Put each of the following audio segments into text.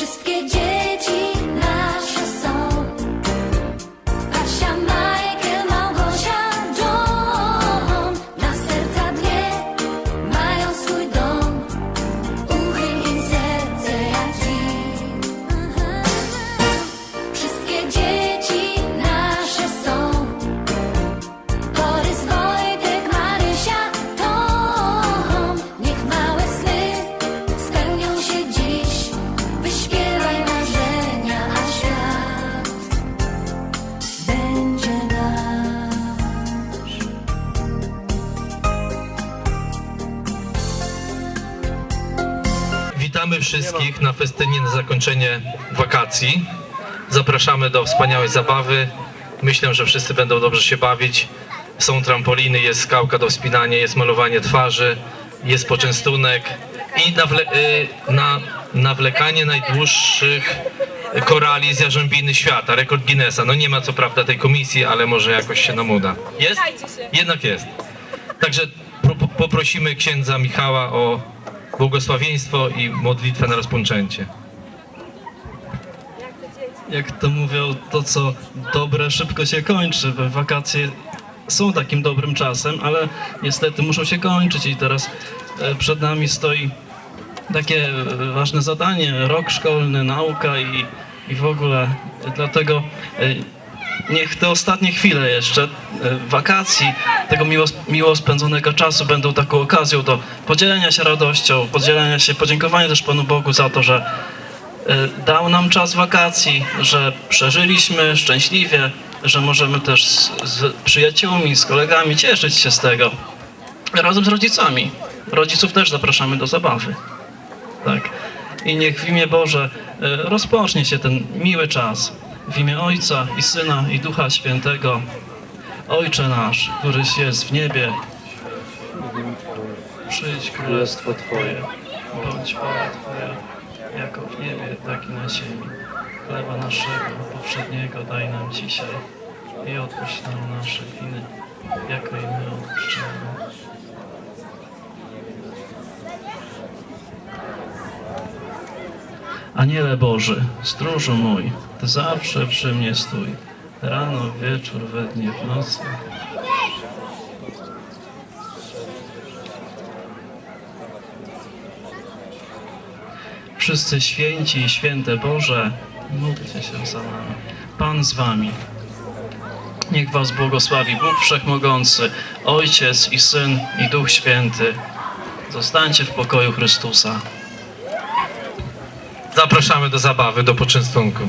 Wszystkie dzieci wszystkich na festynie na zakończenie wakacji. Zapraszamy do wspaniałej zabawy. Myślę, że wszyscy będą dobrze się bawić. Są trampoliny, jest skałka do wspinania, jest malowanie twarzy, jest poczęstunek i nawle, y, na, nawlekanie najdłuższych korali z jarzębiny świata, rekord Guinnessa. No nie ma co prawda tej komisji, ale może jakoś się nam uda. Jest? Jednak jest. Także pro- poprosimy księdza Michała o błogosławieństwo i modlitwę na rozpoczęcie. jak to mówią, to co dobre szybko się kończy. Wakacje są takim dobrym czasem, ale niestety muszą się kończyć i teraz e, przed nami stoi takie e, ważne zadanie, rok szkolny, nauka i, i w ogóle. Dlatego e, niech te ostatnie chwile jeszcze e, wakacji, tego miło, miło spędzonego czasu będą taką okazją do podzielenia się radością, podzielenia się, podziękowania też Panu Bogu za to, że e, dał nam czas wakacji, że przeżyliśmy szczęśliwie, że możemy też z, z przyjaciółmi, z kolegami cieszyć się z tego. Razem z rodzicami. Rodziców też zapraszamy do zabawy. Tak. I niech w imię Boże e, rozpocznie się ten miły czas. W imię Ojca i Syna i Ducha Świętego. Ojcze nasz, któryś jest w niebie, przyjdź królestwo Twoje, bądź wola Twoja, jako w niebie, tak i na ziemi. Chleba naszego powszedniego daj nam dzisiaj i odpuść nam nasze winy, jako i my odpuszczamy. Aniele Boży, stróżu mój, zawsze przy mnie stój, rano, wieczór, we dnie, w nocy. Wszyscy święci i święte Boże, módlcie się za nami. Pan z Wami. Niech Was błogosławi Bóg Wszechmogący, Ojciec i Syn i Duch Święty. Zostańcie w pokoju Chrystusa. Zapraszamy do zabawy, do poczęstunku.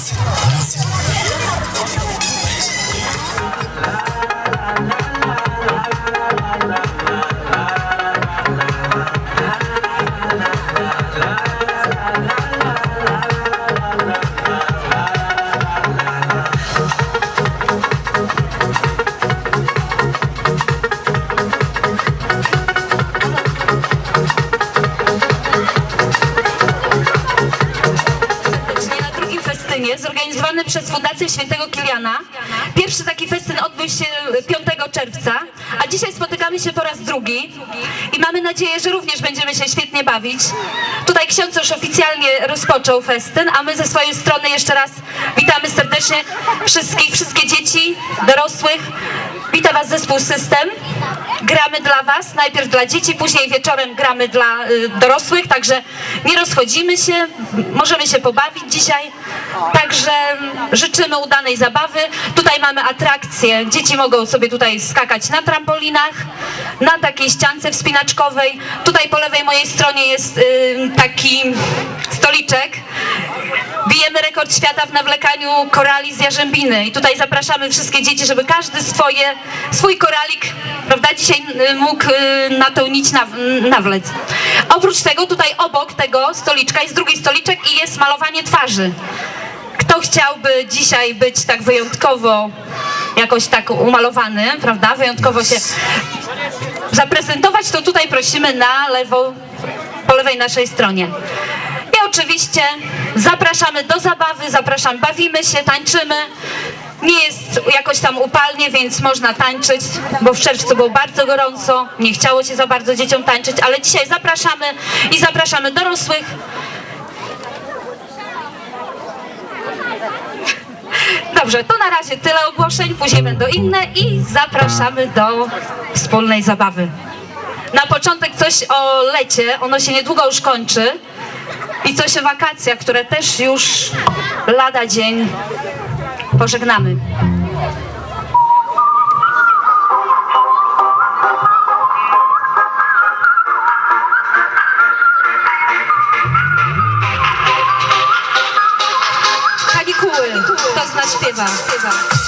serdecznie festynie zorganizowanym przez Fundację Świętego Kiliana. Pierwszy taki festyn odbył się 5 czerwca, a dzisiaj spotykamy się po raz drugi i mamy nadzieję, że również będziemy się świetnie bawić. Tutaj ksiądz już oficjalnie rozpoczął festyn, a my ze swojej strony jeszcze raz witamy serdecznie wszystkich, wszystkie dzieci, dorosłych. Witam Was zespół System. Gramy dla Was, najpierw dla dzieci, później wieczorem gramy dla y, dorosłych, także nie rozchodzimy się, możemy się pobawić dzisiaj. Także życzymy udanej zabawy. Tutaj mamy atrakcje, dzieci mogą sobie tutaj skakać na trampolinach, na takiej ściance wspinaczkowej. Tutaj po lewej mojej stronie jest y, taki stoliczek. Bijemy rekord świata w nawlekaniu korali z jarzębiny i tutaj zapraszamy wszystkie dzieci, żeby każdy swoje, swój koralik, prawda, dzisiaj y, mógł y, na tą nić naw, nawlec. Oprócz tego tutaj obok tego stoliczka jest drugi stoliczek i jest malowanie twarzy. Kto chciałby dzisiaj być tak wyjątkowo jakoś tak umalowany, prawda, wyjątkowo się zaprezentować, to tutaj prosimy na lewo, po lewej naszej stronie. Oczywiście zapraszamy do zabawy, zapraszamy, bawimy się, tańczymy. Nie jest jakoś tam upalnie, więc można tańczyć, bo w czerwcu było bardzo gorąco, nie chciało się za bardzo dzieciom tańczyć, ale dzisiaj zapraszamy i zapraszamy dorosłych. Dobrze, to na razie tyle ogłoszeń, później będą inne i zapraszamy do wspólnej zabawy. Na początek coś o lecie, ono się niedługo już kończy i coś o wakacjach, które też już lada dzień pożegnamy. Kanikuły, kto z nas śpiewa? śpiewa.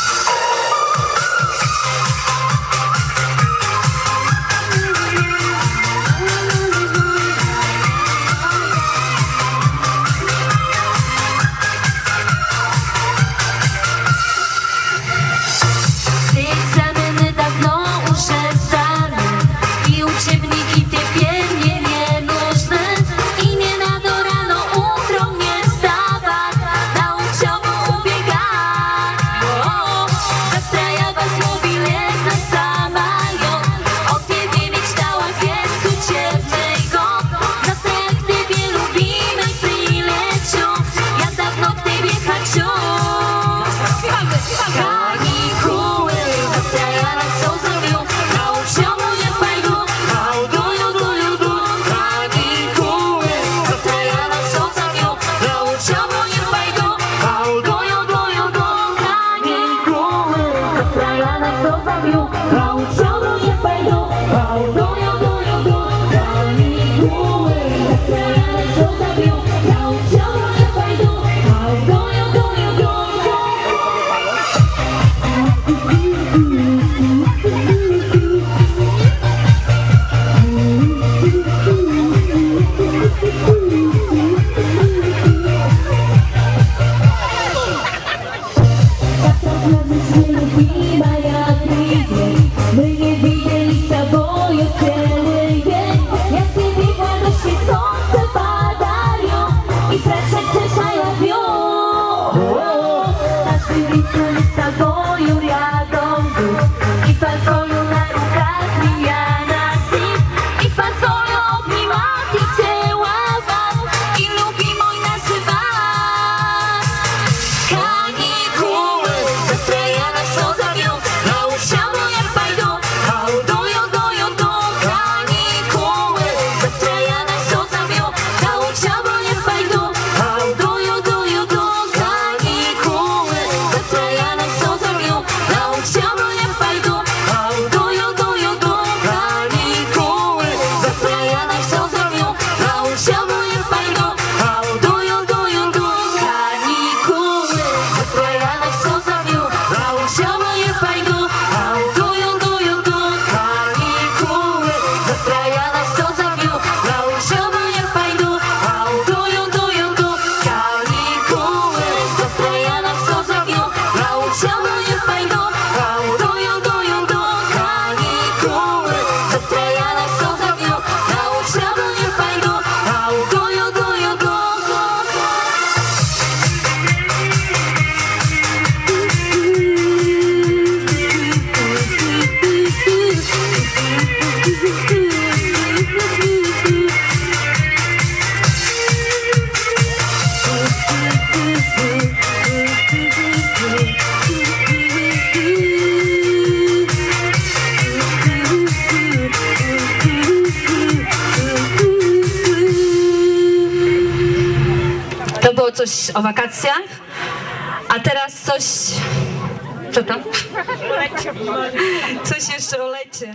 O wakacjach, a teraz coś... Co tam? Coś jeszcze o lecie.